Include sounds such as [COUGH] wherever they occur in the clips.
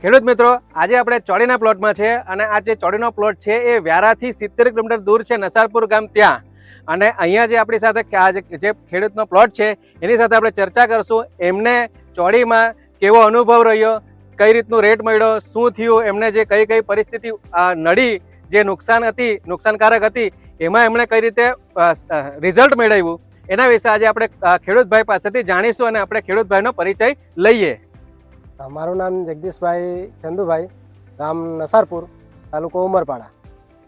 ખેડૂત મિત્રો, આજે આપણે ચોડીના પ્લોટમાં છે અને આ જે ચોડીનો પ્લોટ છે એ વ્યારાથી સિત્તેર કિલોમીટર દૂર છે નસારપુર ગામ ત્યાં. અને અહીંયા જે આપણી સાથે જે ખેડૂતનો પ્લોટ છે, એની સાથે આપણે ચર્ચા કરશું એમને ચોડીમાં કેવો અનુભવ રહ્યો, કઈ રીતનું રેટ મળ્યો, શું થયું, એમને જે કઈ કઈ પરિસ્થિતિ નડી, જે નુકસાન હતી, નુકસાનકારક હતી, એમાં એમણે કઈ રીતે રિઝલ્ટ મેળવ્યું, એના વિશે આજે આપણે ખેડૂતભાઈ પાસેથી જાણીશું અને આપણે ખેડૂતભાઈનો પરિચય લઈએ. મારું નામ જગદીશભાઈ ચંદુભાઈ ગામ નસારપુર તાલુકો ઉમરપાડા.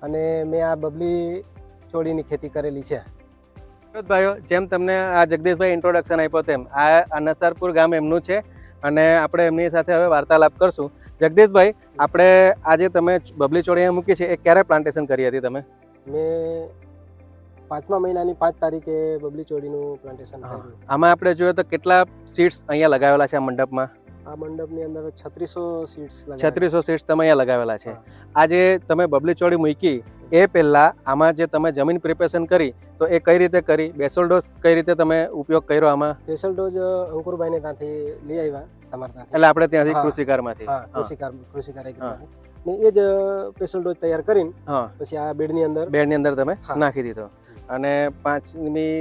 અને મેં આ બબલી ચોળીની ખેતી કરેલી છે. ભાઈઓ જેમ તમને આ જગદીશભાઈ ઇન્ટ્રોડક્શન આપ્યો તેમ આ નસરપુર ગામ એમનું છે અને આપણે એમની સાથે હવે વાર્તાલાપ કરશું. જગદીશભાઈ આપણે આજે તમે બબલી ચોળી મૂકી છે એ ક્યારે પ્લાન્ટેશન કરી હતી તમે? મેં પાંચમા મહિનાની પાંચ તારીખે બબલી ચોળીનું પ્લાન્ટેશન. આમાં આપણે જોઈએ તો કેટલા સીટ્સ અહીંયા લગાવેલા છે આ મંડપમાં? આ મંડપની અંદર છત્રીસો સીટ્સ છત્રીસો સીટ્સ તમે અહીંયા લગાવેલા છે. આજે તમે બબલી ચોડી મૂકી એ પહેલાં આમાં જે તમે જમીન પ્રિપેરેશન કરી તો એ કઈ રીતે કરી? બેસલ ડોઝ કઈ રીતે તમે ઉપયોગ કર્યો આમાં? બેસલ ડોઝ અંકુરભાઈને ત્યાંથી લઈ આવ્યા તમારા એટલે આપણે ત્યાંથી. કૃષિકારમાંથી. કૃષિકાર કૃષિકાર ને એ જ બેસલ ડોઝ તૈયાર કરીને પછી આ બેડની અંદર બેડની અંદર તમે નાખી દીધો. અને પાંચમી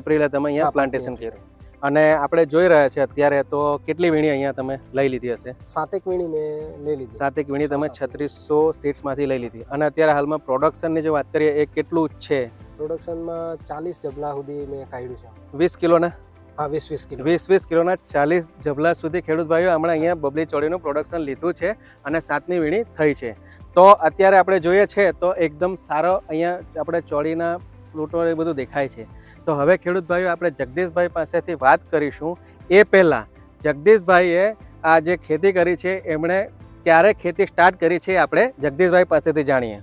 એપ્રિલે તમે અહીંયા પ્લાન્ટેશન કર્યું. અને આપણે જોઈ રહ્યા છે અત્યારે તો કેટલી વીણી અહીંયા તમે લઈ લીધી હશે? સાતેક વીણી મેં લઈ લીધી. સાતેક વીણી તમે. છત્રીસો સીટ્સમાંથી લઈ લીધી. અને અત્યારે હાલમાં પ્રોડક્શનની જે વાત કરીએ એ કેટલું છે? પ્રોડક્શનમાં ચાલીસ જબલા સુધી મેં કાઢ્યું છે. વીસ કિલોના? હા વીસ વીસ કિલો. વીસ વીસ કિલોના ચાલીસ જબલા સુધી ખેડૂત ભાઈઓ હમણાં અહીંયા બબલી ચોળીનું પ્રોડક્શન લીધું છે અને સાતમી વીણી થઈ છે. તો અત્યારે આપણે જોઈએ છે તો એકદમ સારો અહીંયા આપણે ચોળીના ફ્રૂટો એ બધું દેખાય છે. તો હવે ખેડૂત ભાઈઓ આપણે જગદીશભાઈ પાસેથી વાત કરીશું. એ પહેલાં જગદીશભાઈએ આ જે ખેતી કરી છે એમણે ક્યારે ખેતી સ્ટાર્ટ કરી છે આપણે જગદીશભાઈ પાસેથી જાણીએ.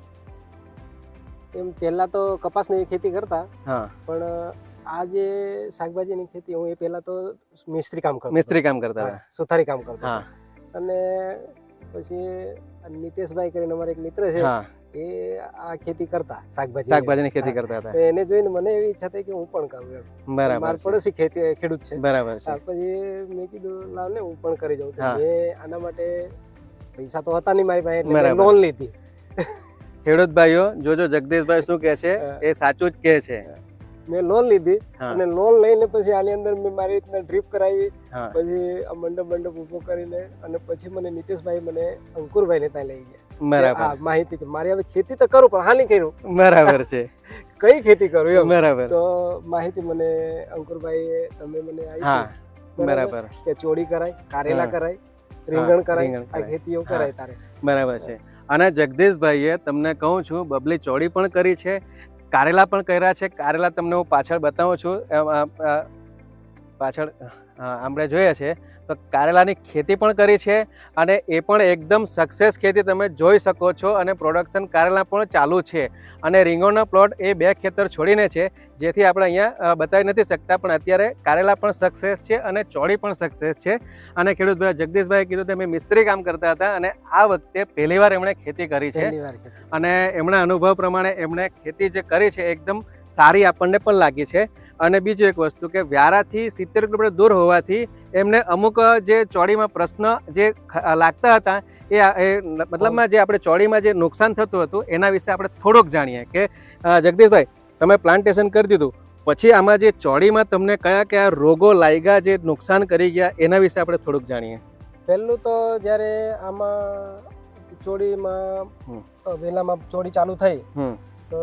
એમ પહેલા તો કપાસની ખેતી કરતા હા. પણ આ જે શાકભાજીની ખેતી હું એ પહેલા તો મિસ્ત્રી કામ કરતો. મિસ્ત્રી કામ કરતા સુથારી કામ કરતા અને પછી નિતેશભાઈ કરીને અમારે એક મિત્ર છે એ આ ખેતી કરતા શાકભાજી. શાકભાજીની ખેતી કરતા હતા. એને જોઈને મને એવી ઈચ્છા થઈ કે હું પણ કરું એમ. બરાબર મારા પડોશી ખેતી ખેડૂત છે. બરાબર છે. પછી મેં કીધું લાવ ને હું પણ કરી જાઉં. મેં આના માટે પૈસા તો હતા નહીં મારી પાસે એટલે લોન લીધી. ખેડૂત ભાઈઓ જોજો જગદીશભાઈ શું કહે છે? એ સાચું જ કહે છે. મેં લોન લીધી અને લોન લઈને પછી આની અંદર મેં મારી રીતના ડ્રીપ કરાવી. પછી આ મંડપ મંડપ ઊભો કરીને અને પછી મને નીતિશભાઈ મને અંકુરભાઈ ને ત્યાં લઈ ગયા. બરાબર. માહિતી કે મારી હવે ખેતી તો કરું પણ હાલી કર્યું. બરાબર છે. [LAUGHS] કઈ ખેતી કરું એમ? બરાબર. તો માહિતી મને અંકુરભાઈ તમે મને હા બરાબર? કે ચોળી કરાય કારેલા કરાય રીંગણ કરાય આ. ખેતીઓ કરાય તારે. બરાબર છે. અને જગદીશભાઈએ તમને કહું છું બબલી ચોળી પણ કરી છે કારેલા પણ કર્યા છે. કારેલા તમને હું પાછળ બતાવું છું. પાછળ આપણે જોઈએ છે. તો કારેલાની ખેતી પણ કરી છે અને એ પણ એકદમ સક્સેસ ખેતી તમે જોઈ શકો છો અને પ્રોડક્શન કારેલા પણ ચાલુ છે. અને રીંગણનો પ્લોટ એ બે ખેતર છોડીને છે જેથી આપણે અહીંયા બતાવી નથી શકતા પણ અત્યારે કારેલા પણ સક્સેસ છે અને ચોળી પણ સક્સેસ છે. અને ખેડૂતભાઈ જગદીશભાઈ કીધું તેમ મિસ્ત્રી કામ કરતા હતા અને આ વખતે પહેલીવાર એમણે ખેતી કરી છે. અને એમના અનુભવ પ્રમાણે એમણે ખેતી જે કરી છે એકદમ સારી આપણને પણ લાગી છે. અને બીજી એક વસ્તુ કે વ્યારાથી સિત્તેર કિલોમીટર દૂર હોવાથી એમને અમુક જે ચોડીમાં પ્રશ્ન જે લાગતા હતા એ મતલબમાં જે આપણે ચોડીમાં જે નુકસાન થતું હતું એના વિશે આપણે થોડોક જાણીએ કે જગદીશભાઈ તમે પ્લાન્ટેશન કરી દીધું પછી આમાં જે ચોડીમાં તમને કયા કયા રોગો લાગ્યા જે નુકસાન કરી ગયા એના વિશે આપણે થોડુંક જાણીએ. પહેલું તો જ્યારે આમાં ચોળીમાં વહેલામાં વેલામાં ચોળી ચાલુ થઈ તો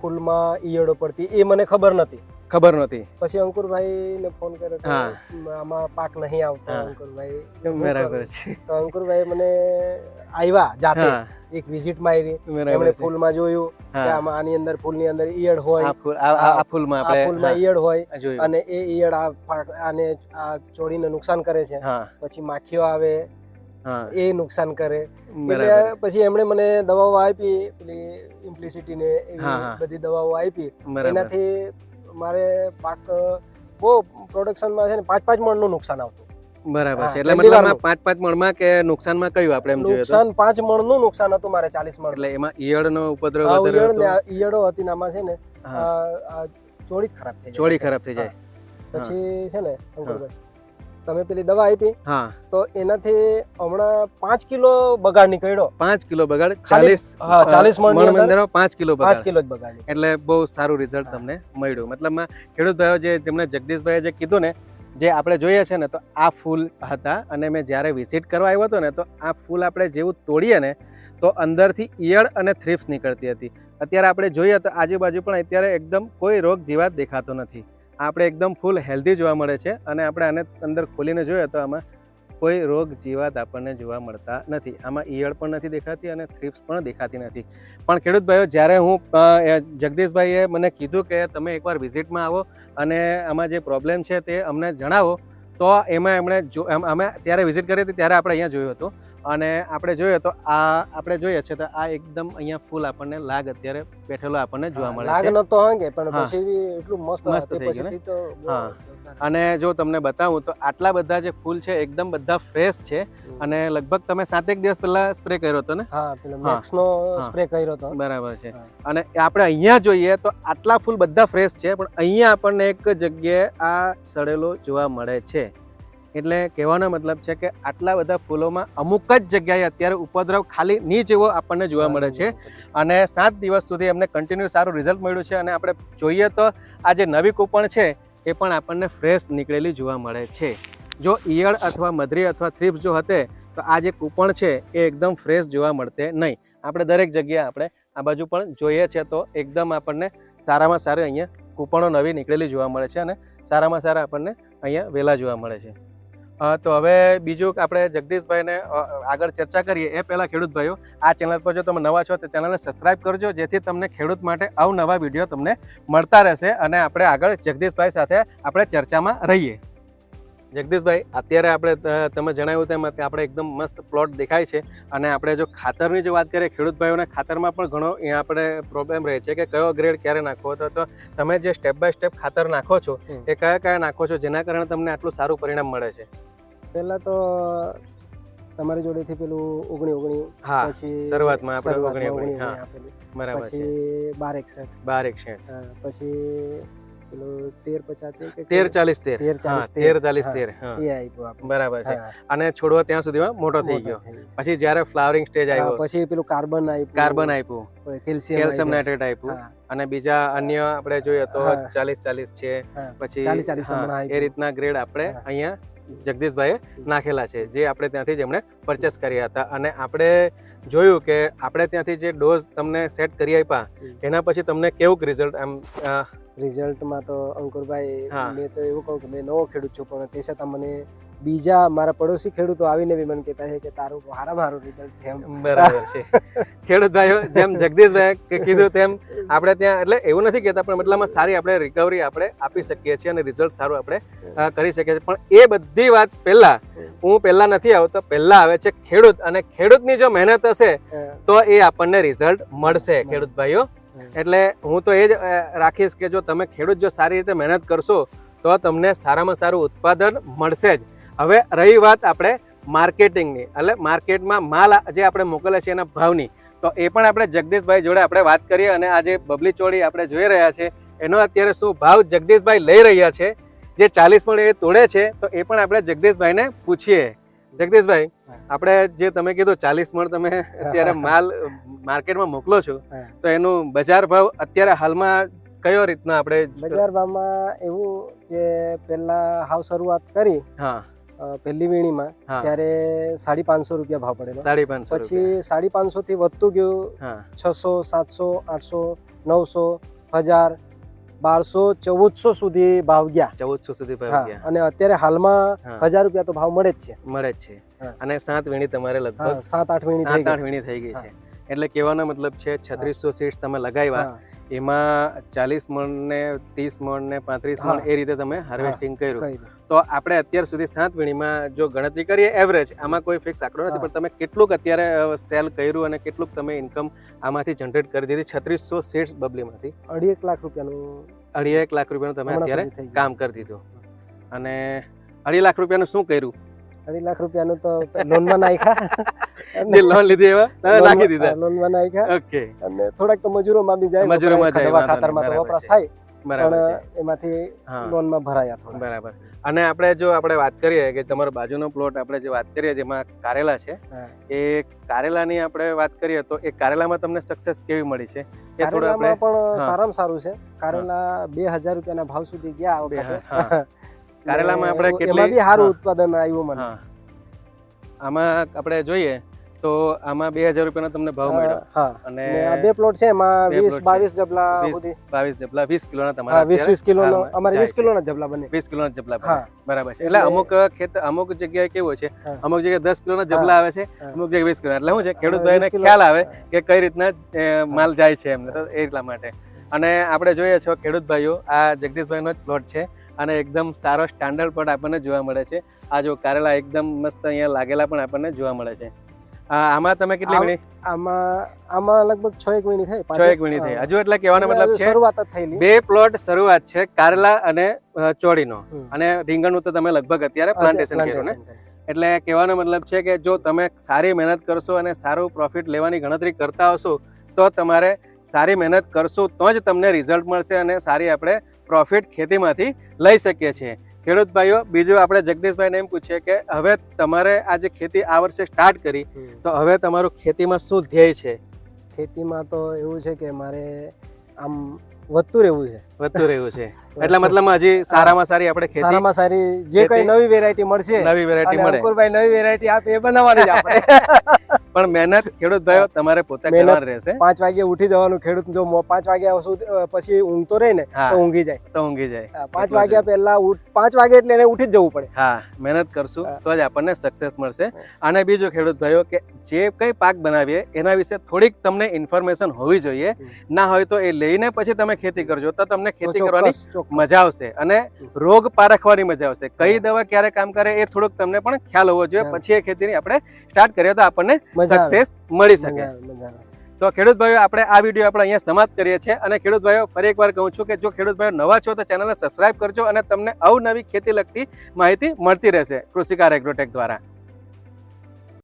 ફૂલમાં ઈયળો પડતી એ મને ખબર નથી ખબર નહોતી. પછી અંકુરભાઈ ને ફોન કર્યો કે આમાં પાક નહીં આવતો અંકુરભાઈ. બરાબર છે. તો અંકુરભાઈ મને આવ્યા જાતે. એક એક વિઝિટમાં આવી એમણે ફૂલમાં જોયું કે આમાં આની અંદર ફૂલની અંદર ઈયળ હોય. આ ફૂલ આ આ- આ ફૂલમાં આપણે ફૂલમાં ઈયળ હોય અને એ ઈયળ આ પાક- આને આ ચોરીને નુકસાન કરે છે. પછી માખીઓ આવે એ નુકસાન કરે. પછી એમણે મને દવાઓ આપી પેલી ઇમ્પ્લિસિટી ને એવી. બધી દવાઓ આપી. એનાથી મારે પાક બહુ પ્રોડક્શનમાં છે ને પાંચ પાંચ મણનું નુકસાન આવતું. બરાબર છે. એટલે મતલબ પાંચ પાંચ મણમાં કે નુકસાનમાં કયું આપણે એમ જોઈએ નુકસાન પાંચ મણનું નુકસાન હતું મારે ચાલીસ મણ. એટલે એમાં ઈયળનો ઉપદ્રવ વધારે હતો. ઈયળો હતી નામાં છે ને આ ચોળી જ ખરાબ થઈ જાય. ચોળી ખરાબ થઈ જાય. પછી છે ને અંકુરભાઈ તમે પેલી દવા આપી હા. તો એનાથી હમણાં પાંચ કિલો બગાડ નીકળ્યો. પાંચ કિલો બગાડ ચાલીસ હા, 40 મણની અંદર પાંચ કિલો પાંચ કિલો જ બગાડ એટલે બહુ સારું રિઝલ્ટ તમને મળ્યું. મતલબમાં ખેડૂત ભાઈઓ જે જેમણે જગદીશભાઈએ જે કીધું ને જે આપણે જોઈએ છે ને તો આ ફૂલ હતા અને મેં જ્યારે વિઝિટ કરવા આવ્યો હતો ને તો આ ફૂલ આપણે જેવું તોડીએ ને તો અંદરથી ઈયળ અને થ્રિપ્સ નીકળતી હતી. અત્યારે આપણે જોઈએ તો આજુબાજુ પણ અત્યારે એકદમ કોઈ રોગ જીવાત દેખાતો નથી. આપણે એકદમ ફૂલ હેલ્ધી જોવા મળે છે અને આપણે આને અંદર ખોલીને જોઈએ તો આમાં કોઈ રોગ જીવાત આપણને જોવા મળતા નથી. આમાં ઈયળ પણ નથી દેખાતી અને થ્રીપ્સ પણ દેખાતી નથી. પણ ખેડૂત ભાઈઓ, જ્યારે હું જગદીશભાઈએ મને કીધું કે તમે એકવાર વિઝિટમાં આવો અને આમાં જે પ્રોબ્લેમ છે તે અમને જણાવો તો એમાં એમણે જો અમે ત્યારે વિઝિટ કરી હતી ત્યારે આપણે અહીંયા જોયું હતું. અને આપણે જોઈએ તો આ આપણે જોઈએ છે તો આ એકદમ અહીંયા ફૂલ આપણને લાગ અત્યારે બેઠેલો આપણને જોવા મળે લાગ નતો હંગે પણ પછી એટલું મસ્ત મસ્ત થઈ ગયું હા. અને જો તમને બતાવું તો આટલા બધા જે ફૂલ છે એકદમ બધા ફ્રેશ છે. અને લગભગ તમે સાતેક દિવસ પહેલા સ્પ્રે કર્યો હતો ને? હા પેલો હા. મેક્સ નો સ્પ્રે કર્યો હતો. બરાબર છે. અને આપણે અહીંયા જોઈએ તો આટલા ફૂલ બધા ફ્રેશ છે પણ અહીંયા આપણને એક જગ્યાએ આ સડેલો જોવા મળે છે. એટલે કહેવાનો મતલબ છે કે આટલા બધા ફૂલોમાં અમુક જ જગ્યાએ અત્યારે ઉપદ્રવ ખાલી ની જેવો આપણને જોવા મળે છે. અને સાત દિવસ સુધી એમને કન્ટિન્યુ સારું રિઝલ્ટ મળ્યું છે. અને આપણે જોઈએ તો આ જે નવી કૂપણ છે એ પણ આપણને ફ્રેશ નીકળેલી જોવા મળે છે. જો ઈયળ અથવા મધરી અથવા થ્રીપ્સ જો હતે, તો આ જે કૂપણ છે એ એકદમ ફ્રેશ જોવા મળતે નહીં. આપણે દરેક જગ્યાએ આપણે આ બાજુ પણ જોઈએ છે તો એકદમ આપણને સારામાં સારી અહીંયા કૂપણો નવી નીકળેલી જોવા મળે છે અને સારામાં સારા આપણને અહીંયા વહેલા જોવા મળે છે. તો હવે બીજું આપણે જગદીશભાઈને આગળ ચર્ચા કરીએ, એ પહેલાં ખેડૂત ભાઈઓ, આ ચેનલ પર જો તમે નવા છો તો ચેનલને સબસ્ક્રાઈબ કરજો, જેથી તમને ખેડૂત માટે અવનવા વીડિયો તમને મળતા રહેશે અને આપણે આગળ જગદીશભાઈ સાથે આપણે ચર્ચામાં રહીએ. જગદીશભાઈ અત્યારે આપણે તમે જણાવ્યું તેમ કે આપણે એકદમ મસ્ત પ્લોટ દેખાય છે અને આપણે જો ખાતરની જો વાત કરીએ ખેડૂત ભાઈઓને ખાતરમાં પણ ઘણો આપણે પ્રોબ્લેમ રહે છે કે કયો ગ્રેડ ક્યારે નાખવો તો તો તમે જે સ્ટેપ બાય સ્ટેપ ખાતર નાખો છો એ કયા કયા નાખો છો જેના કારણે તમને આટલું સારું પરિણામ મળે છે? પહેલાં તો તમારી જોડેથી પેલું ઓગણી ઓગણી હા પછી શરૂઆતમાં આપણે ઓગણી ઓગણી. આપેલું પછી બાર એકસઠ. બાર એકસઠ. પછી પેલું તેર પચાસ તેર ચાલીસ તેર. તેર ચાલીસ તેર. ચાલીસ તેર. એ આપ્યું બરાબર છે. અને છોડવા ત્યાં સુધીમાં મોટો થઈ ગયો. પછી જ્યારે ફ્લાવરિંગ સ્ટેજ આવ્યો. પછી પેલું કાર્બન આપ્યું કાર્બન આપ્યું કેલ્શિયમ કેલ્શિયમ નાઇટ્રેટ આપ્યું અને બીજા અન્ય આપણે જોઈએ તો ચાલીસ ચાલીસ છે. પછી 40 40 એ રીતના ગ્રેડ આપણે અહીંયા જગદીશભાઈએ નાખેલા છે જે આપણે ત્યાંથી જ એમણે પરચેસ કર્યા હતા. અને આપણે જોયું કે આપણે ત્યાંથી જે ડોઝ તમને સેટ કરી આપ્યા એના પછી તમને કેવું રિઝલ્ટ અ, રિઝલ્ટમાં તો અંકુરભાઈ મેં તો એવું કહું કે મેં નવો ખેડૂત છું પણ તે છતાં મને બીજા મારા પડોશી ખેડૂતો આવીને બી મને કહેતા છે કે તારું સારા મારું રિઝલ્ટ છે બરાબર છે. ખેડૂત ભાઈઓ જેમ જગદીશભાઈ કે કીધું તેમ આપણે ત્યાં એટલે એવું નથી કહેતા પણ મતલબમાં સારી આપણે રિકવરી આપણે આપી શકીએ છીએ અને રિઝલ્ટ સારું આપણે કરી શકીએ છીએ. પણ એ બધી વાત પહેલા હું પહેલા નથી આવતો પહેલા આવે છે ખેડૂત. અને ખેડૂતની જો મહેનત હશે તો એ આપણને રિઝલ્ટ મળશે ખેડૂત ભાઈઓ. એટલે હું તો એ જ રાખીશ કે જો તમે ખેડૂત જો સારી રીતે મહેનત કરશો, તો તમને સારામાં સારું ઉત્પાદન મળશે જ. હવે રહી વાત આપણે માર્કેટિંગની. એટલે માર્કેટમાં માલ જે આપણે મોકલે છે એના ભાવની. તો એ પણ આપણે જગદીશભાઈ જોડે આપણે વાત કરીએ અને આ જે બબલી ચોળી આપણે જોઈ રહ્યા છે, એનો અત્યારે શું ભાવ જગદીશભાઈ લઈ રહ્યા છે, જે ચાલીસ પણ એ તોડે છે, તો એ પણ આપણે જગદીશભાઈને પૂછીએ. જગદીશભાઈ આપણે જે તમે કીધું ચાલીસ મણ તમે અત્યારે [LAUGHS] માલ માર્કેટમાં મોકલો છો તો એનું બજાર ભાવ અત્યારે હાલમાં કયો રીતના આપણે બજાર ભાવમાં એવું કે પહેલા હાવ શરૂઆત કરી હા. પહેલી વીણીમાં ત્યારે સાડી પાંચસો રૂપિયા ભાવ પડેલો. સાડી પાંચસો પછી સાડી પાંચસો થી વધતું ગયું છસો સાતસો આઠસો નવસો હજાર બારસો ચૌદસો સુધી ભાવ ગયા. ચૌદસો સુધી ભાવ ગયા. અને અત્યારે હાલમાં હજાર રૂપિયા તો ભાવ મળે જ છે. મળે જ છે. અને સાત વીણી તમારે લગભગ સાત આઠ વીણી સાત આઠ વીણી થઈ ગઈ છે. એટલે કહેવાનો મતલબ છે છત્રીસો સીટ્સ તમે લગાવ્યા. એમાં ચાલીસ મણ ને ત્રીસ મણ ને પાંત્રીસ મણ એ રીતે તમે હાર્વેસ્ટિંગ કર્યું. તો આપણે અત્યાર સુધી સાત વીણીમાં જો ગણતરી કરીએ એવરેજ આમાં કોઈ ફિક્સ આંકડો નથી. પણ તમે કેટલુંક અત્યારે સેલ કર્યું અને કેટલુંક તમે ઇન્કમ આમાંથી જનરેટ કરી દીધી. છત્રીસો સીટ્સ બબલીમાંથી. અઢી એક લાખ રૂપિયાનું અઢી એક લાખ રૂપિયાનું તમે અત્યારે. કામ કરી દીધું. અને અઢી લાખ રૂપિયાનું શું કર્યું? અઢી લાખ રૂપિયાનું તો લોનમાં નાખ્યા. [LAUGHS] જે લોન લીધી એવા? તમે નાખી દીધા. લોનમાં નાખ્યા. ઓકે અને થોડાક તો મજૂરોમાં બી જાય મજૂરોમાં જાય, ખાતરમાં તો વપરાશ થાય. પણ એમાંથી લોનમાં ભરાયા થોડા. બરાબર. અને આપણે જો આપણે વાત કરીએ કે તમારો બાજુનો પ્લોટ આપણે જે વાત કરીએ જેમાં કારેલા છે એ કારેલાની આપણે વાત કરીએ તો એ કારેલામાં તમને સક્સેસ કેવી મળી છે? એ થોડું આપણે પણ સારામાં સારું છે. કારેલા બે હજાર રૂપિયાના ભાવ સુધી ગયા આવડે વખતે. કારેલામાં આપણે કેટલી- બી સારું ઉત્પાદન આવ્યું મને. આમાં આપણે જોઈએ તો આમાં બે હજાર રૂપિયાનો તમને ભાવ મળ્યો. અને બે પ્લોટ છે એમાં વીસ બાવીસ જબલા બાવીસ જબલા વીસ કિલોના તમારા વીસ વીસ કિલો અમારે વીસ છે. કિલો ના જબલા બને. વીસ કિલોના જબલા બરાબર છે. એટલે અમુક ખેત અમુક જગ્યાએ કેવું છે અમુક જગ્યાએ દસ કિલોના જબલા આવે છે અમુક જગ્યાએ વીસ કિલો એટલે શું છે ખેડૂત હા, ભાઈને 20 કિલો. ખ્યાલ આવે કે કઈ રીતના માલ જાય છે એમને. તો એ એટલા માટે. અને આપણે જોઈએ છો ખેડૂત ભાઈઓ આ જગદીશભાઈનો જ પ્લોટ છે અને એકદમ સારો સ્ટાન્ડર્ડ પણ આપણને જોવા મળે છે. આ જો કારેલા એકદમ મસ્ત અહીંયા લાગેલા પણ આપણને જોવા મળે છે. આમાં તમે કેટલી વીણી આમાં આમાં લગભગ છ એક વીણી થઈ છ એક. વીણી થઈ. હજુ એટલે કહેવાનો મતલબ છે શરૂઆત જ થયેલી. બે પ્લોટ શરૂઆત છે કારેલા અને ચોળીનો. અને રીંગણનું તો તમે લગભગ અત્યારે પ્લાન્ટેશન કર્યું ને? એટલે કહેવાનો મતલબ છે કે જો તમે સારી મહેનત કરશો અને સારું પ્રોફિટ લેવાની ગણતરી કરતા હશો તો તમારે સારી મહેનત કરશો તો જ તમને રિઝલ્ટ મળશે અને સારી આપણે પ્રોફિટ ખેતીમાંથી લઈ શકીએ છીએ. ખેડૂત ભાઈઓ બીજું આપણે જગદીશભાઈને એમ પૂછીએ કે હવે તમારે આ જે ખેતી આ વર્ષે સ્ટાર્ટ કરી તો હવે તમારું ખેતીમાં શું ધ્યેય છે? ખેતીમાં તો એવું છે કે મારે આમ વધતું રહેવું છે. વધતું રહેવું છે. [LAUGHS] એટલે મતલબ હજી સારામાં સારી આપણે ખેતી સારામાં સારી જે કઈ નવી વેરાયટી મળશે નવી વેરાયટી મળે. નવી વેરાયટી આપે એ બનાવવાની આપણે. [LAUGHS] પણ મહેનત ખેડૂત ભાઈઓ તમારે પોતે કરવાની રહેશે. પાંચ વાગે ઉઠી જવાનું ખેડૂત જો પાંચ વાગ્યા સુધી પછી ઊંઘતો રહે ને તો ઊંઘી જાય. તો ઊંઘી જાય. પાંચ વાગ્યા પહેલા પાંચ વાગે એટલે એને ઉઠી જ જવું પડે. હા મહેનત કરશું તો જ આપણને સક્સેસ મળશે. અને બીજું ખેડૂત ભાઈઓ કે જે કંઈ પાક બનાવીએ એના વિશે થોડીક તમને ઇન્ફોર્મેશન હોવી જોઈએ. ના હોય તો એ લઈને પછી તમે ખેતી કરજો. તો તમને ખેતી કરવાની મજા આવશે અને રોગ પારખવાની મજા આવશે. કઈ દવા ક્યારે કામ કરે એ થોડુંક તમને પણ ખ્યાલ હોવો જોઈએ. પછી એ ખેતીની આપણે સ્ટાર્ટ કરીએ તો આપણને સક્સેસ મળી શકે. તો ખેડૂત ભાઈઓ આપણે આ વીડિયો આપણે અહીંયા સમાપ્ત કરીએ છીએ અને ખેડૂત ભાઈઓ ફરી એકવાર કહું છું કે જો ખેડૂત ભાઈઓ નવા છો તો ચેનલને સબસ્ક્રાઇબ કરજો અને તમને અવનવી ખેતી લગતી માહિતી મળતી રહેશે કૃષિકાર એગ્રોટેક દ્વારા.